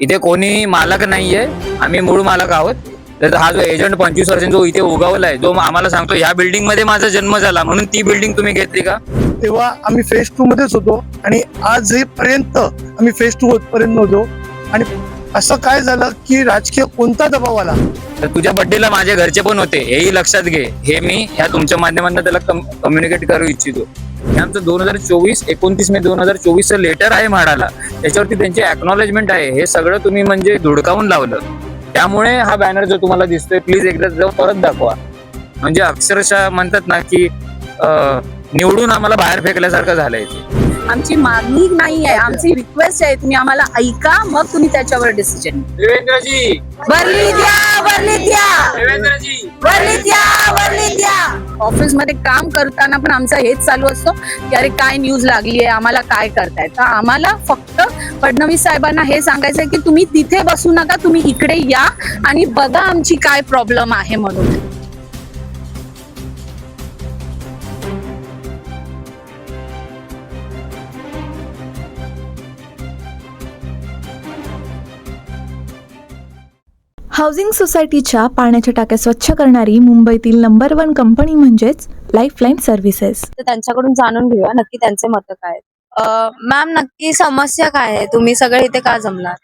इथे कोणी मालक नाहीये. आम्ही मूळ मालक आहोत. तर हा जो एजंट पंचवीस वर्षांचा जो इथे उगवलाय जो आम्हाला सांगतो ह्या बिल्डिंगमध्ये माझा जन्म झाला म्हणून ती बिल्डिंग तुम्ही घेतली का? तेव्हा आम्ही फेज टू मध्येच होतो आणि आज पर्यंत आम्ही फेज टू पर्यंत नव्हतो. आणि असं काय झालं की राजकीय कोणता दबाव आला? तर तुझ्या बर्थडेला माझे घरचे पण होते. हेही लक्षात घे. हे मी ह्या तुमच्या माध्यमातून त्याला कम्युनिकेट करू इच्छितो. हे आमचं दोन हजार चोवीस एकोणतीस मे दोन हजार चोवीसचं लेटर आहे म्हाडाला. त्याच्यावरती त्यांची अॅक्नॉलेजमेंट आहे. हे सगळं तुम्ही म्हणजे धुडकावून लावलं. त्यामुळे हा बॅनर जो तुम्हाला दिसतोय प्लीज एकदा जाऊन परत दाखवा. म्हणजे अक्षरशः म्हणतात ना की निवडून आम्हाला बाहेर फेकल्यासारखं झालंय आमची मागणी नाही आहे. आमची रिक्वेस्ट आहे तुम्ही आम्हाला ऐका मग तुम्ही त्याच्यावर डिसिजन देवेंद्रजी. वरली द्या वरली द्या. देवेंद्रजी. वरली द्या वरली द्या. ऑफिसमध्ये काम करताना पण आमचं हेच चालू असतो की अरे काय न्यूज लागली आहे आम्हाला काय करताय? तर आम्हाला फक्त फडणवीस साहेबांना हे सांगायचं आहे की तुम्ही तिथे बसू नका तुम्ही इकडे या आणि बघा आमची काय प्रॉब्लेम आहे म्हणून. हाऊसिंग सोसायटीच्या पाण्याच्या टाक्या स्वच्छ करणारी मुंबईतील नंबर वन कंपनी म्हणजेच लाईफलाईन सर्व्हिसेस तर त्यांच्याकडून जाणून घेऊया नक्की त्यांचे मत काय मॅम नक्की समस्या काय आहे? तुम्ही सगळे इथे का जमलात?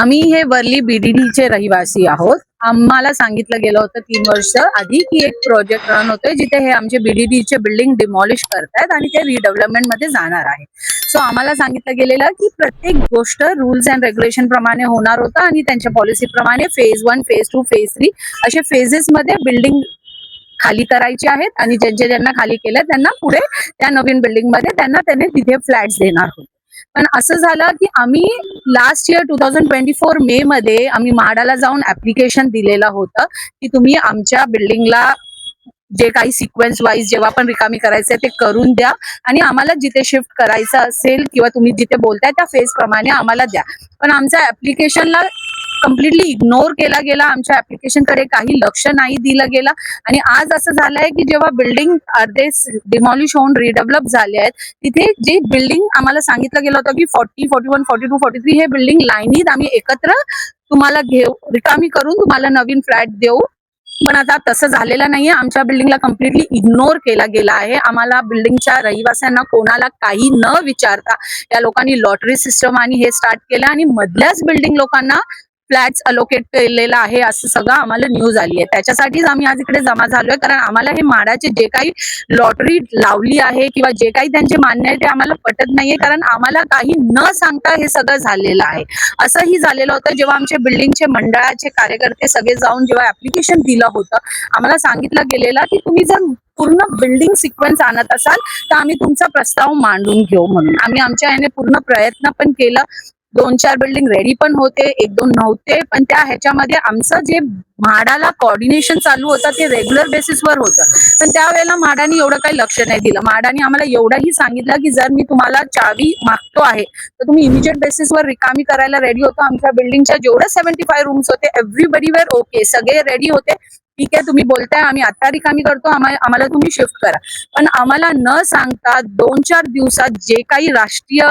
आम्ही हे वर्ली बीडीडीचे रहिवासी आहोत. आम्हाला सांगितलं गेलं होतं तीन वर्ष आधी की एक प्रोजेक्ट रन होतोय जिथे हे आमचे बीडीडीचे बिल्डिंग डिमॉलिश करतायत आणि ते रिडेव्हलपमेंटमध्ये जाणार आहे. सो आम्हाला सांगितलं गेलेलं की प्रत्येक गोष्ट रुल्स अँड रेग्युलेशन प्रमाणे होणार होतं आणि त्यांच्या पॉलिसी प्रमाणे phase one phase two phase three असे फेजेसमध्ये बिल्डिंग खाली करायचे आहेत आणि ज्यांचे ज्यांना खाली केलं त्यांना पुढे त्या नवीन बिल्डिंगमध्ये त्यांना त्याने तिथे फ्लॅट्स देणार होते. पण असं झालं की आम्ही last year two thousand twenty four May मध्ये आम्ही म्हाडाला जाऊन ऍप्लिकेशन दिलेलं होतं की तुम्ही आमच्या बिल्डिंगला जे काही सिक्वेन्स वाईज जेव्हा पण रिकामी करायचंय ते करून द्या. आणि आम्हाला जिथे शिफ्ट करायचं असेल किंवा तुम्ही जिथे बोलताय त्या फेज प्रमाणे आम्हाला द्या. पण आमच्या ऍप्लिकेशनला कम्प्लिटली इग्नोर केला गेला आमच्या ऍप्लिकेशनकडे काही लक्ष नाही दिलं गेलं. आणि आज असं झालंय की जेव्हा बिल्डिंग अर्धे डिमॉलिश होऊन रिडेव्हलप झाले आहेत तिथे जे बिल्डिंग आम्हाला सांगितलं गेलं होतं की forty forty one forty two forty three हे बिल्डिंग लाईनीत आम्ही एकत्र तुम्हाला घेऊ रिकामी करून तुम्हाला नवीन फ्लॅट देऊ. पण आता तसं झालेलं नाहीये. आमच्या बिल्डिंगला कम्प्लिटली इग्नोर केला गेला आहे. आम्हाला बिल्डिंगच्या रहिवाशांना कोणाला काही न विचारता या लोकांनी लॉटरी सिस्टम आणि हे स्टार्ट केलं आणि मधल्याच बिल्डिंग लोकांना फ्लॅट्स अलोकेट केलेला आहे असं सगळं आम्हाला न्यूज आली आहे. त्याच्यासाठीच आम्ही आज इकडे जमा झालोय. कारण आम्हाला हे माडाचे जे काही लॉटरी लावली आहे किंवा जे काही त्यांचे मान्य आहे ते आम्हाला पटत नाहीये. कारण आम्हाला काही न सांगता हे सगळं झालेलं आहे. असंही झालेलं होतं जेव्हा आमचे बिल्डिंगचे मंडळाचे कार्यकर्ते सगळे जाऊन जेव्हा ऍप्लिकेशन दिलं होतं आम्हाला सांगितलं गेलेलं की तुम्ही जर पूर्ण बिल्डिंग सिक्वेन्स आणत असाल तर आम्ही तुमचा प्रस्ताव मांडून घेऊ म्हणून. आम्ही आमच्या याने पूर्ण प्रयत्न पण केलं. दोन चार बिल्डिंग रेडी पण होते एक दोन नव्हते पण त्या ह्याच्यामध्ये आमचं जे म्हाडाला कॉर्डिनेशन चालू होतं ते रेग्युलर बेसिसवर होतं. पण त्यावेळेला म्हाडाने एवढं काही लक्ष नाही दिलं. म्हाडाने आम्हाला एवढंही सांगितलं की जर मी तुम्हाला चावी मागतो आहे तर तुम्ही इमिजिएट बेसिसवर रिकामी करायला रेडी होतो. आमच्या बिल्डिंगच्या जेवढे सेव्हन्टी फाय रूम्स होते एव्हरीबडी वेअर ओके सगळे रेडी होते. ठीक आहे तुम्ही बोलताय आम्ही आता रिकामी करतो आम्हाला तुम्ही शिफ्ट करा. पण आम्हाला न सांगता दोन चार दिवसात जे काही राष्ट्रीय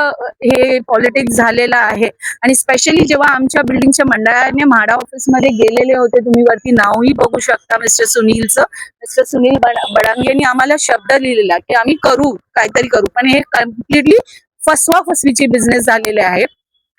हे पॉलिटिक्स झालेलं आहे आणि स्पेशली जेव्हा आमच्या बिल्डिंगच्या मंडळाने म्हाडा ऑफिसमध्ये गेलेले होते तुम्ही वरती नावही बघू शकता मिस्टर सुनीलचं. मिस्टर सुनील बडांगेंनी आम्हाला शब्द लिहिलेला की आम्ही करू काहीतरी करू. पण हे कम्प्लिटली फसवा फसवीचे बिझनेस झालेले आहे.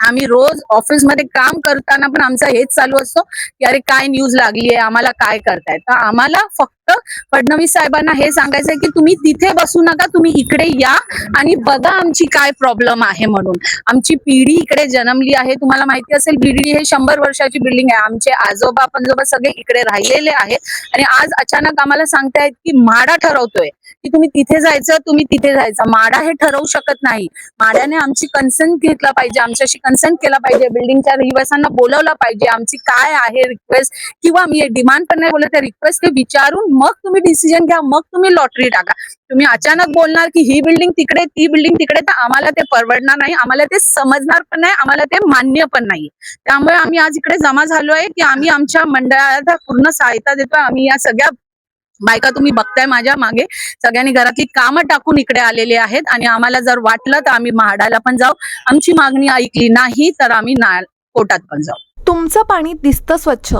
आम्ही रोज ऑफिसमध्ये काम करताना पण आमचं हेच चालू असतो की अरे काय न्यूज लागली आहे आम्हाला काय करताय? तर आम्हाला फक्त फडणवीस साहेबांना हे सांगायचंय की तुम्ही तिथे बसू नका तुम्ही इकडे या आणि बघा आमची काय प्रॉब्लेम आहे म्हणून. आमची पिढी इकडे जन्मली आहे. तुम्हाला माहिती असेल बीडीडी हे शंभर वर्षाची बिल्डिंग आहे. आमचे आजोबा पंजोबा सगळे इकडे राहिलेले आहेत. आणि आज अचानक आम्हाला सांगतायत की माडा ठरवतोय. की तुम्ही तिथे जायचं तुम्ही तिथे जायचं. माडा हे ठरवू शकत नाही. माड्याने आमची कन्सर्न घेतला पाहिजे आमच्याशी कन्सर्न केला पाहिजे बिल्डिंगच्या रहिवाशांना बोलवला पाहिजे. आमची काय आहे रिक्वेस्ट किंवा मी डिमांड पण नाही बोलत रिक्वेस्ट विचारून मग तुम्ही डिसिजन घ्या मग तुम्ही लॉटरी टाका. तुम्ही अचानक बोलणार की ही बिल्डिंग तिकडे ती बिल्डिंग तिकडे तर आम्हाला ते परवडणार नाही आम्हाला ते समजणार पण नाही आम्हाला ते मान्य पण नाही. त्यामुळे आम्ही आज इकडे जमा झालो आहे की आम्ही आमच्या मंडळाला पूर्ण सहायता देतोय. आम्ही या सगळ्या बायका तुम्ही बघताय माझ्या मागे. सगळ्यांनी घरातली कामं टाकून इकडे आलेले आहेत आणि आम्हाला जर वाटलं तर आम्ही महाडाला पण जाऊ. आमची मागणी ऐकली नाही तर आम्ही ना कोटात पण जाऊ. तुमचं पाणी दिसतं स्वच्छ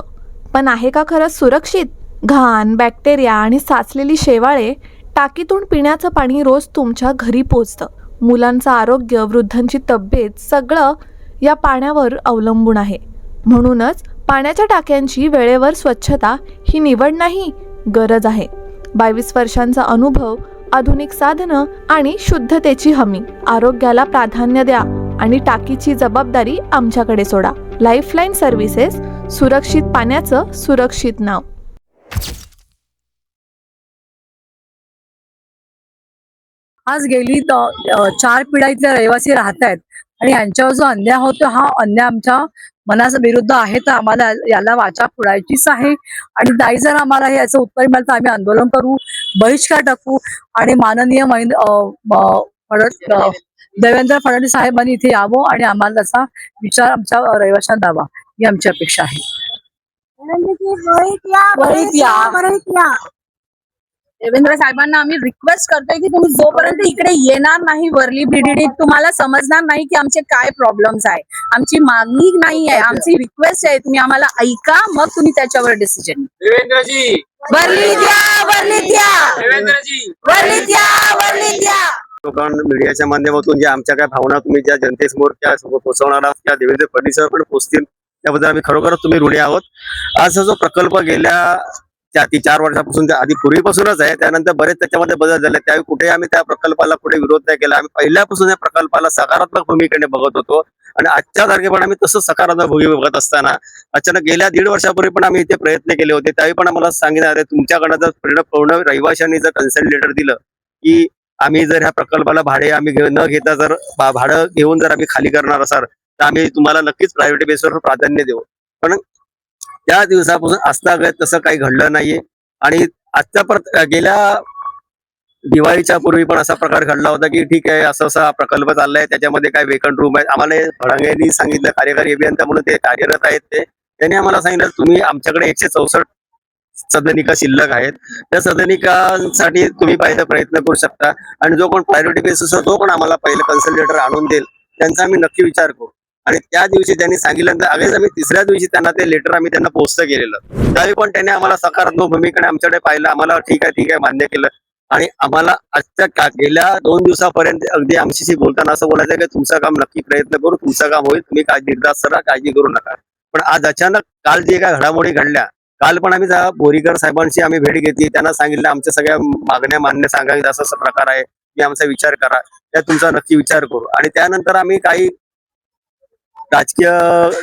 पण आहे का खरंच सुरक्षित? घाण बॅक्टेरिया आणि साचलेली शेवाळे टाकीतून पिण्याचं पाणी रोज तुमच्या घरी पोचतं. मुलांचं आरोग्य वृद्धांची तब्येत सगळं या पाण्यावर अवलंबून आहे. म्हणूनच पाण्याच्या टाक्यांची वेळेवर स्वच्छता ही निवड नाही गरज आहे. बावीस वर्षांचा अनुभव आधुनिक साधनं आणि शुद्धतेची हमी. आरोग्याला प्राधान्य द्या आणि टाकीची जबाबदारी आमच्याकडे सोडा. लाईफलाईन सर्व्हिसेस सुरक्षित पाण्याचं सुरक्षित नाव. आज गेली चार पिढ्या इथले रहिवासी राहत आहेत आणि यांच्यावर जो अन्याय होतो हा अन्याय आमच्या मनाच्या विरुद्ध आहे. तर आम्हाला याला वाचा फोडायचीच आहे. आणि नाही जर आम्हाला हे याचं उत्तर मिळालं तर आम्ही आंदोलन करू बहिष्कार टाकू. आणि माननीय देवेंद्र फडणवीस साहेबांनी इथे यावं आणि आम्हाला त्याचा विचार आमच्या रहिवाशांना द्यावा. ही आमची अपेक्षा आहे. देवेंद्र साहेबांना आम्ही रिक्वेस्ट करतोय की तुम्ही जोपर्यंत इकडे येणार नाही वर्ली बीडीडी तुम्हाला समजणार नाही की आमचे काय प्रॉब्लेम्स आहे आमची मागणी नाही आहे आमची रिक्वेस्ट आहे तुम्ही आम्हाला ऐका मग तुम्ही त्याच्यावर डिसिजन देवेंद्रजी! वर्लीत या वर्लीत या देवेंद्रजी! वर्लीत या वर्लीत या लोकांना मीडियाच्या माध्यमातून ज्या आमच्या काय भावना तुम्ही ज्या जनतेसमोर त्या समोर पोहोचवणार आहात त्या देवेंद्र फडणवीसवर पण पोहोचतील. त्याबद्दल आम्ही खरोखरच तुम्ही ऋणी आहोत. आज हा जो प्रकल्प गेल्या ती चार वर्षापासून त्या आधी पूर्वीपासूनच आहे. त्यानंतर बरेच त्याच्यामध्ये बदल झाले. त्यावेळी कुठे आम्ही त्या प्रकल्पाला कुठे विरोध नाही केला. आम्ही पहिल्यापासून या प्रकल्पाला सकारात्मक भूमिकेने बघत होतो. आणि आजच्या तारखे पण आम्ही तसंच सकारात्मक भूमिका बघत असताना अचानक गेल्या दीड वर्षापूर्वी पण आम्ही इथे प्रयत्न केले होते. त्यावेळी पण आम्हाला सांगण्यात आले तुमच्याकडे जर पूर्ण पूर्ण रहिवाशांनी जर कन्सल्ट लेटर दिलं की आम्ही जर ह्या प्रकल्पाला भाडे आम्ही न घेता जर भाडं घेऊन जर आम्ही खाली करणार असाल तर आम्ही तुम्हाला नक्कीच प्रायव्हेट बेसवर प्राधान्य देऊ. पण त्या दिवसापासून आस्थागत तसं काही घडलं नाहीये. आणि आजच्या परत गेल्या दिवाळीच्या पूर्वी पण असा प्रकार घडला होता की ठीक आहे असं असा प्रकल्प चाललाय त्याच्यामध्ये काय वेकंट रूम आहेत. आम्हाला हे सांगितलं कार्यकारी अभियंता म्हणून ते कार्यरत आहेत ते. त्यांनी आम्हाला सांगितलं तुम्ही आमच्याकडे एकशे चौसष्ट सदनिका शिल्लक आहेत. त्या सदनिकांसाठी तुम्ही पाहिजे प्रयत्न करू शकता. आणि जो कोण प्रायोरिटी बेसिस तो पण आम्हाला पहिले कन्सल्टेटर आणून देईल. त्यांचा आम्ही नक्की विचार करू. आणि त्या दिवशी त्यांनी सांगितल्यानंतर अगेच आम्ही तिसऱ्या दिवशी त्यांना ते लेटर आम्ही त्यांना पोस्ट केलेलं. त्यावेळी पण त्यांनी आम्हाला सकारात्मक भूमिकेने आमच्याकडे पाहिलं. आम्हाला ठीक आहे ठीक आहे मान्य केलं. आणि आम्हाला आजच्या गेल्या दोन दिवसापर्यंत अगदी आमच्याशी बोलताना असं बोलायचं की तुमचं काम नक्की प्रयत्न करू तुमचं काम होईल तुम्ही काय निर्धास्त राहा काळजी करू नका. पण आज अचानक काल जे काय घडामोडी घडल्या काल पण आम्ही बोरीकर साहेबांशी आम्ही भेट घेतली. त्यांना सांगितलं आमच्या सगळ्या मागण्या मान्य सांगायचं असं असं प्रकार आहे. की आमचा विचार करा. त्या तुमचा नक्की विचार करू. आणि त्यानंतर आम्ही काही राजकीय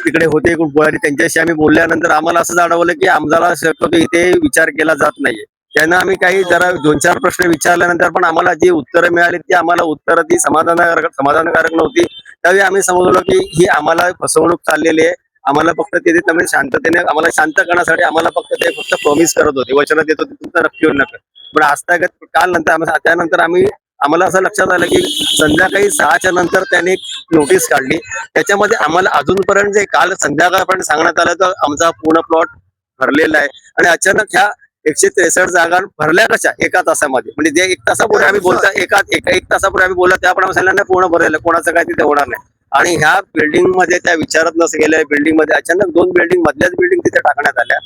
इकडे होते कोण त्यांच्याशी आम्ही बोलल्यानंतर आम्हाला असं जाणवलं की आम्हाला शक्यतो इथे विचार केला जात नाहीये. त्यांना आम्ही काही जरा दोन चार प्रश्न विचारल्यानंतर पण आम्हाला जी उत्तरं मिळाली ती आम्हाला उत्तरं ती समाधानकारक समाधानकारक नव्हती. त्यावेळी आम्ही समजलो की ही आम्हाला फसवणूक चाललेली आहे. आम्हाला फक्त तिथे त्यामुळे शांततेने आम्हाला शांत करण्यासाठी आम्हाला फक्त ते फक्त प्रॉमिस करत होते. वचन देत होते तुमचं नक्की होऊ नका. पण आजतागत काल नंतर त्यानंतर आम्ही आम्हाला असं लक्षात आलं की संध्याकाळी सहाच्या नंतर त्याने एक नोटीस काढली. त्याच्यामध्ये आम्हाला अजूनपर्यंत जे काल संध्याकाळपर्यंत सांगण्यात आलं तर आमचा पूर्ण प्लॉट भरलेला आहे. आणि अचानक ह्या एकशे त्रेसष्ट जागा भरल्या कशा? एका तासामध्ये. म्हणजे जे एक तासापूर्वी आम्ही बोलता एका एका एक तासापूर्वी आम्ही बोलला त्या पण आम्ही सांगितलं पूर्ण भरलेलं कोणाचं काय तिथे होणार नाही. आणि ह्या बिल्डिंगमध्ये त्या विचारत नस गेल्या बिल्डिंगमध्ये अचानक दोन बिल्डिंग मधल्याच बिल्डिंग तिथे टाकण्यात आल्या.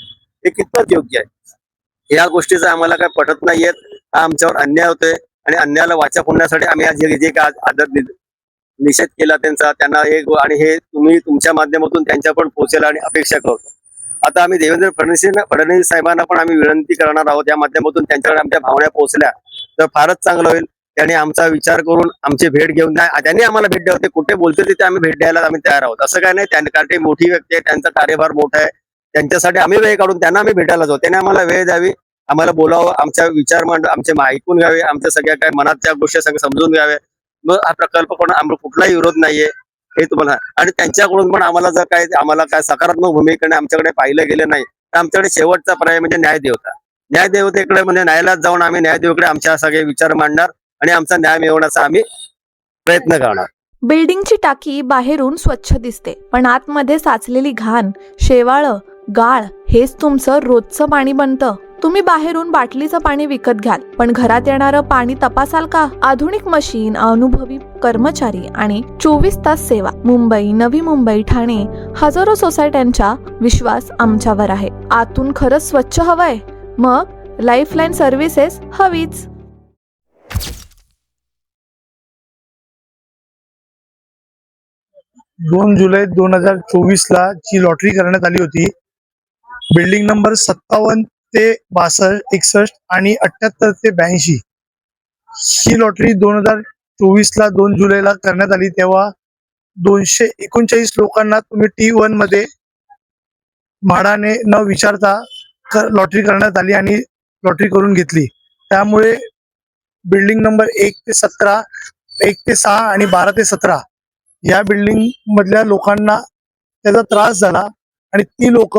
हे कितपत योग्य आहे? या गोष्टीचं आम्हाला काय पटत नाहीयेत. हा आमच्यावर अन्याय होतोय. आणि अन्यायाला वाचा फोडण्यासाठी आम्ही आज जे जे काय आदर निषेध केला त्यांचा त्यांना हे आणि हे तुम्ही तुमच्या माध्यमातून त्यांच्या पण पोहोचेल आणि अपेक्षा करतो. आता आम्ही देवेंद्र फडणवीस फडणवीस साहेबांना पण आम्ही विनंती करणार आहोत या माध्यमातून त्यांच्याकडे आमच्या भावना पोहोचल्या तर फारच चांगलं होईल. त्यांनी आमचा विचार करून आमची भेट घेऊन त्यांनी आम्हाला भेट द्यावते कुठे बोलते तिथे आम्ही भेट द्यायला आम्ही तयार आहोत. असं काय नाही त्यांना मोठी व्यक्ती आहे त्यांचा कार्यभार मोठा आहे. त्यांच्यासाठी आम्ही वेळ काढून त्यांना आम्ही भेटायला जाऊ. त्यांनी आम्हाला वेळ द्यावी आम्हाला बोलावं आमच्या विचार मांड आमचे ऐकून घ्यावे आमच्या सगळ्या काय मनातल्या गोष्टी सगळ्या समजून घ्याव्या मग हा प्रकल्प कोण आम्हाला कुठलाही विरोध नाहीये हे तुम्हाला आणि त्यांच्याकडून पण आम्हाला जर काय आम्हाला काय सकारात्मक भूमिकेने आमच्याकडे पाहिलं गेलं नाही तर आमच्याकडे शेवटचा पर्याय म्हणजे न्यायदेवता. न्यायदेवतेकडे म्हणजे न्यायालयात जाऊन आम्ही न्यायदेवकडे आमच्या सगळे विचार मांडणार आणि आमचा न्याय मिळवण्याचा आम्ही प्रयत्न करणार. बिल्डिंगची टाकी बाहेरून स्वच्छ दिसते पण आतमध्ये साचलेली घाण शेवाळं गाळ हेच तुमचं रोजचं पाणी बनतं. तुम्ही बाहेरून बाटलीचं पाणी विकत घ्याल. पण घरात येणारं पाणी तपासाल का? आधुनिक मशीन अनुभवी कर्मचारी आणि चोवीस तास सेवा. मुंबई नवी मुंबई ठाणे हजारो सोसायट्यांचा विश्वास आमच्यावर आहे. आतून खरंच स्वच्छ हवंय. मग लाईफलाईन सर्व्हिसेस हवीच. दोन जुलै दोन हजार चोवीस ला जी लॉटरी करण्यात आली होती बिल्डिंग नंबर सत्तावन्न ते बासष्ट एकसष्ट आणि अठ्याहत्तर ते ब्याऐंशी. ही लॉटरी दोन हजार चोवीस ला दोन जुलैला करण्यात आली. तेव्हा दोनशे एकोणचाळीस लोकांना तुम्ही टी वनमध्ये म्हाडाने न विचारता लॉटरी करण्यात आली आणि लॉटरी करून घेतली. त्यामुळे बिल्डिंग नंबर एक ते सतरा एक ते सहा आणि बारा ते सतरा या बिल्डिंग मधल्या लोकांना त्याचा त्रास झाला आणि ती लोक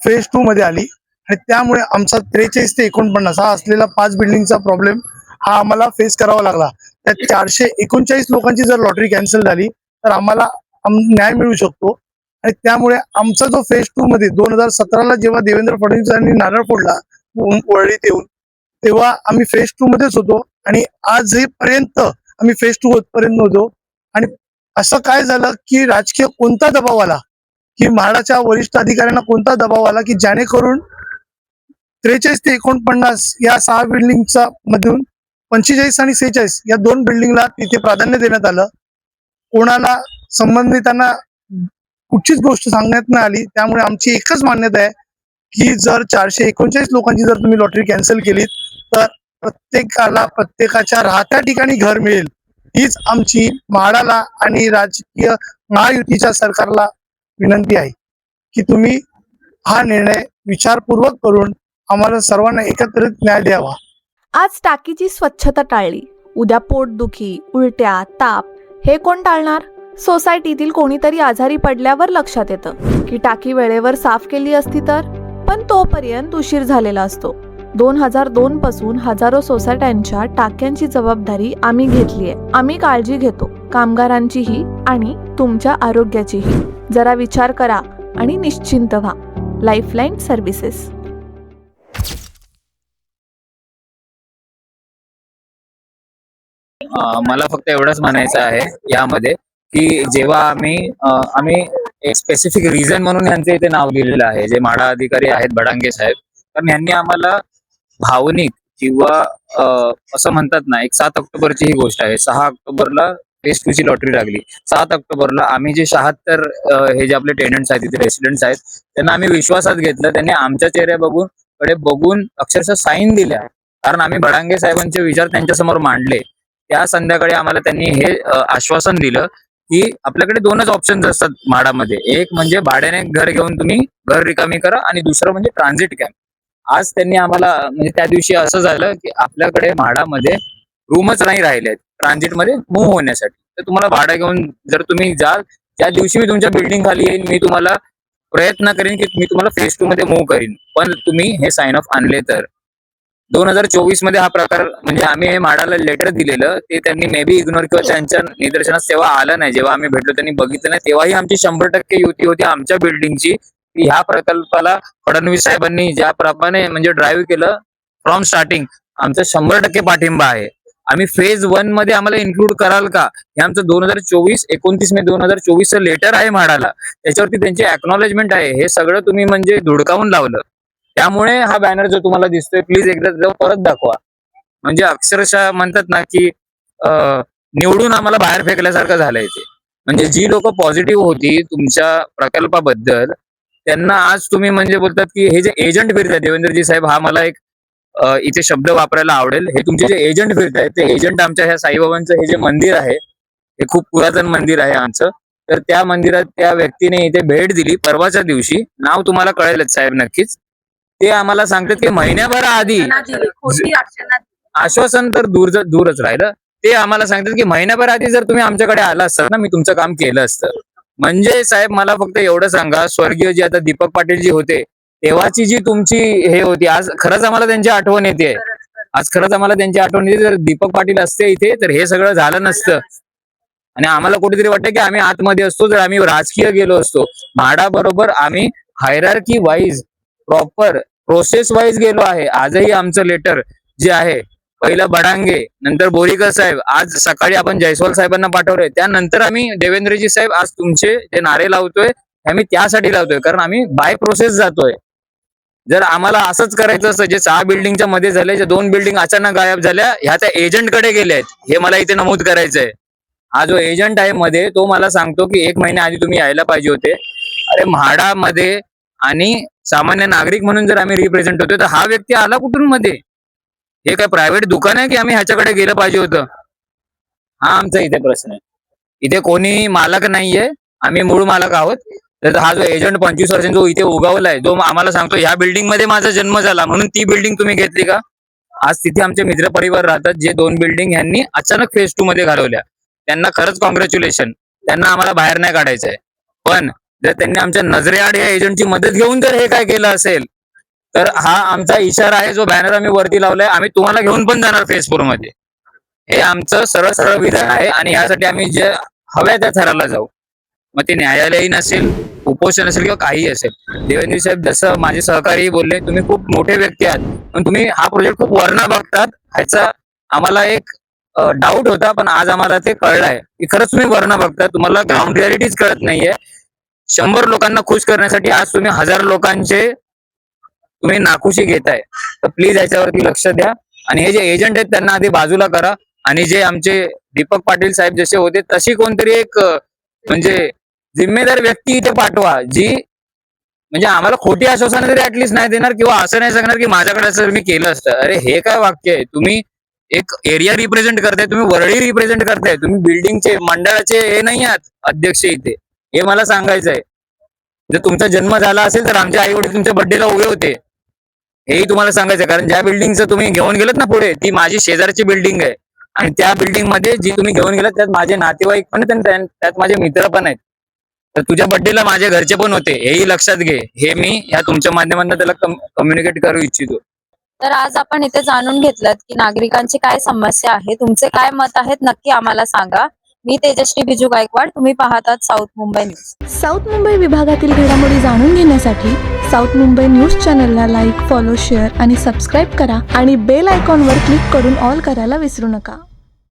फेज टू मध्ये आली. आणि त्यामुळे आमचा त्रेचाळीस ते एकोणपन्नास हा असलेला पाच बिल्डिंगचा प्रॉब्लेम हा आम्हाला फेस करावा लागला. त्या चारशे एकोणचाळीस लोकांची जर लॉटरी कॅन्सल झाली तर आम्हाला न्याय मिळू शकतो. आणि त्यामुळे आमचा जो फेज टू मध्ये दोन हजार सतराला जेव्हा देवेंद्र फडणवीसांनी नारळ फोडला व- वरळीत येऊन तेव्हा आम्ही फेज टू मध्येच होतो. आणि आजपर्यंत आम्ही फेज टू होतपर्यंत होतो आणि असं काय झालं की राजकीय कोणता दबाव आला? की म्हाडाच्या वरिष्ठ अधिकाऱ्यांना कोणता दबाव आला की जेणेकरून त्रेचाळीस ते एकोणपन्नास या सहा बिल्डिंगचा मधून पंचेचाळीस आणि सेहेचाळीस या दोन बिल्डिंगला तिथे प्राधान्य देण्यात आलं. कोणाला संबंधितांना कुठचीच गोष्ट सांगण्यात नाही आली. त्यामुळे आमची एकच मान्यता आहे की जर चारशे एकोणचाळीस लोकांची जर तुम्ही लॉटरी कॅन्सल केली तर प्रत्येकाला प्रत्येकाच्या राहत्या ठिकाणी घर मिळेल. हीच आमची म्हाडाला आणि राजकीय महायुतीच्या सरकारला विनंती आहे की तुम्ही हा निर्णय विचारपूर्वक करून आम्हाला सर्वांना एकत्रित न्याय द्यावा. आज टाकीची स्वच्छता टाळली. उद्या पोटदुखी उलट्या ताप हे कोण टाळणार? सोसायटीतील कोणीतरी आजारी पडल्यावर लक्षात येतं. की टाकी वेळेवर साफ केली असती तर? पण तोपर्यंत उशीर झालेला असतो. दोन हजार दोन पासून हजारो सोसायट्यांच्या टाक्यांची जबाबदारी आम्ही घेतली आहे. आम्ही काळजी घेतो. कामगारांचीही आणि तुमच्या आरोग्याचीही. जरा विचार करा आणि निश्चिंत व्हा. लाईफलाईन सर्व्हिसेस मला फक्त एवढंच म्हणायचं आहे यामध्ये की जेव्हा आम्ही आम्ही एक स्पेसिफिक रिझन म्हणून यांचे इथे नाव लिहिलेलं आहे जे माडा अधिकारी आहेत बडांगे साहेब कारण यांनी आम्हाला भावनिक किंवा असं म्हणतात ना एक सात ऑक्टोबरची ही गोष्ट आहे. सहा ऑक्टोबरला एस टू ची लॉटरी लागली. सात ऑक्टोबरला आम्ही जे शहात्तर हे जे आपले टेनंट्स आहेत तिथे रेसिडेंट्स आहेत त्यांना आम्ही विश्वासात घेतलं. त्यांनी आमच्या चेहऱ्या बघून कडे बघून अक्षरशः साईन दिल्या. कारण आम्ही बडांगे साहेबांचे विचार त्यांच्यासमोर मांडले. त्या संध्याकाळी आम्हाला त्यांनी हे आश्वासन दिलं की आपल्याकडे दोनच ऑप्शन असतात म्हाडामध्ये एक म्हणजे भाड्याने घर घेऊन तुम्ही घर रिकामी करा आणि दुसरं म्हणजे ट्रान्झिट कॅम्प आज त्यांनी आम्हाला म्हणजे त्या दिवशी असं झालं की आपल्याकडे म्हाडामध्ये रूमच नाही राहिले ट्रान्झिटमध्ये मूव्ह होण्यासाठी. तर तुम्हाला भाडं घेऊन जर तुम्ही जाल त्या दिवशी मी तुमच्या बिल्डिंग खाली येईन मी तुम्हाला प्रयत्न करेन की मी तुम्हाला फेस टू मध्ये मूव्ह करीन. पण तुम्ही हे साइन ऑफ आणले तर. दोन हजार चोवीसमध्ये हा प्रकार म्हणजे आम्ही हे म्हाडाला लेटर दिलेलं ते त्यांनी मे बी इग्नोर किंवा त्यांच्या निदर्शनास तेव्हा आलं नाही. जेव्हा आम्ही भेटलो त्यांनी बघितलं नाही. तेव्हाही आमची शंभर टक्के युती होती आमच्या बिल्डिंगची की ह्या प्रकल्पाला फडणवीस साहेबांनी ज्या प्रमाणे म्हणजे ड्राईव्ह केलं फ्रॉम स्टार्टिंग आमचा शंभर टक्के पाठिंबा आहे. आम्ही फेज वनमध्ये आम्हाला इन्क्लूड कराल का? हे आमचं दोन हजार चोवीस एकोणतीस मे दोन हजार चोवीसचं लेटर आहे म्हाडाला त्याच्यावरती त्यांची अॅक्नॉलेजमेंट आहे. हे सगळं तुम्ही म्हणजे धुडकावून लावलं. त्यामुळे हा बॅनर जो तुम्हाला दिसतोय प्लीज एकदा परत दाखवा. म्हणजे अक्षरशः म्हणतात ना की निवडून आम्हाला बाहेर फेकल्यासारखं झालंय ते. म्हणजे जी लोक पॉझिटिव्ह होती तुमच्या प्रकल्पाबद्दल त्यांना आज तुम्ही म्हणजे बोलतात की हे जे एजंट फिरताय देवेंद्रजी साहेब हा मला एक इथे शब्द वापरायला आवडेल. हे तुमचे जे एजंट फिरत आहेत ते एजंट आमच्या ह्या साईबाबांचं हे जे मंदिर आहे हे खूप पुरातन मंदिर आहे आमचं. तर त्या मंदिरात त्या व्यक्तीने इथे भेट दिली परवाच्या दिवशी. नाव तुम्हाला कळेलच साहेब नक्कीच. ते आम्हाला सांगतात की महिन्याभर आधी आश्वासन तर दूर दूरच राहिलं. ते आम्हाला सांगतात की महिन्याभर आधी जर तुम्ही आमच्याकडे आला असतात ना मी तुमचं काम केलं असतं. म्हणजे साहेब मला फक्त एवढं सांगा स्वर्गीय जे आता दीपक पाटील जी होते तेव्हाची जी तुमची हे होती आज खरंच आम्हाला त्यांची आठवण येते. आज खरंच आम्हाला त्यांची आठवण येते. जर दीपक पाटील असते इथे तर हे सगळं झालं नसतं. आणि आम्हाला कुठेतरी वाटतं की आम्ही आतमध्ये असतो जर आम्ही राजकीय गेलो असतो. म्हाडा बरोबर आम्ही hierarchy wise proper process wise गेलो आहे. आजही आमचं लेटर जे आहे पहिलं बडांगे नंतर बोरीकर साहेब आज सकाळी आपण जयस्वाल साहेबांना पाठवलंय. त्यानंतर आम्ही देवेंद्रजी साहेब आज तुमचे जे नारे लावतोय आम्ही त्यासाठी लावतोय. कारण आम्ही बाय प्रोसेस जातोय. जर आम्हाला असंच करायचं असतं जे सहा बिल्डिंगच्या मध्ये झाले जे दोन बिल्डिंग अचानक गायब झाल्या ह्या त्या एजंटकडे गेल्या आहेत. हे मला इथे नमूद करायचंय. हा जो एजंट आहे मध्ये तो मला सांगतो की एक महिन्या आधी तुम्ही यायला पाहिजे होते. अरे म्हाडामध्ये आणि सामान्य नागरिक म्हणून जर आम्ही रिप्रेझेंट होतो तर हा व्यक्ती आला कुठून मध्ये हे काय प्रायव्हेट दुकान आहे की आम्ही ह्याच्याकडे गेलं पाहिजे होतं? हा आमचा इथे प्रश्न आहे. इथे कोणी मालक नाहीये आम्ही मूळ मालक आहोत. तर हा जो एजंट पंचवीस वर्षांचा जो इथे उगावलाय जो आम्हाला सांगतो ह्या बिल्डिंगमध्ये माझा जन्म झाला म्हणून ती बिल्डिंग तुम्ही घेतली का? आज तिथे आमचे मित्र परिवार राहतात जे दोन बिल्डिंग यांनी अचानक फेज टू मध्ये घालवल्या. त्यांना खरंच कॉंग्रॅच्युलेशन त्यांना आम्हाला बाहेर नाही काढायचं आहे पण जर त्यांनी आमच्या नजरेआड या एजंटची मदत घेऊन जर हे काय केलं असेल तर हा आमचा इशारा आहे जो बॅनर आम्ही वरती लावलाय आम्ही तुम्हाला घेऊन पण जाणार फेसबुकमध्ये हे आमचं सरळ सरळ विधान आहे आणि यासाठी आम्ही जे हव्या त्या थराला जाऊ. मग ते न्यायालयीन असेल उपोषण असेल किंवा काही असेल. देवेंद्र साहेब जसं माझे सहकारी बोलले तुम्ही खूप मोठे व्यक्ती आहात. पण तुम्ही हा प्रोजेक्ट खूप वर्ण बघतात ह्याचा आम्हाला एक डाऊट होता पण आज आम्हाला ते कळलंय. की खरंच तुम्ही वर्ण बघता तुम्हाला ग्राउंड रियालिटीज कळत नाहीये. शंभर लोकांना खुश करण्यासाठी आज तुम्ही हजार लोकांचे तुम्ही नाखुशी घेताय. तर प्लीज याच्यावरती लक्ष द्या. आणि हे जे एजंट आहेत त्यांना आधी बाजूला करा. आणि जे आमचे दीपक पाटील साहेब जसे होते तशी कोणतरी एक म्हणजे जिम्मेदार व्यक्ती इथे पाठवा जी म्हणजे आम्हाला खोटी आश्वासनं तरी ऍटलिस्ट नाही देणार किंवा असं नाही सांगणार की माझ्याकडे असं मी केलं असतं. अरे हे काय वाक्य आहे? तुम्ही एक एरिया रिप्रेझेंट करताय तुम्ही वरळी रिप्रेझेंट करताय तुम्ही बिल्डिंगचे मंडळाचे हे नाही आहात अध्यक्ष इथे. हे मला सांगायचं आहे जर तुमचा जन्म झाला असेल तर आमचे आई वडील तुमच्या बर्थडेला उभे होते. हेही तुम्हाला सांगायचं कारण ज्या बिल्डिंगचं तुम्ही घेऊन गेलात ना पुढे ती माझी शेजारची बिल्डिंग आहे. आणि त्या बिल्डिंगमध्ये जी तुम्ही घेऊन गेलात त्यात माझे नातेवाईक पण आहेत आणि त्यात माझे मित्र पण आहेत. तर तुझ्या बर्थडेला माझे घरचे पण होते. हेही लक्षात घे. हे मी ह्या तुमच्या माध्यमातून त्याला कम्युनिकेट करू इच्छितो. तर आज आपण इथे जाणून घेतलं की नागरिकांची काय समस्या आहे तुमचे काय मत आहेत नक्की आम्हाला सांगा. मी तेजश्री बिजू गायकवाड. तुम्ही पाहतात South Mumbai news. South Mumbai विभागातील घडामोडी जाणून घेण्यासाठी साऊथ मुंबई न्यूज चॅनलला लाईक फॉलो शेअर आणि सबस्क्राईब करा आणि बेल आयकॉनवर क्लिक करून ऑल करायला विसरू नका.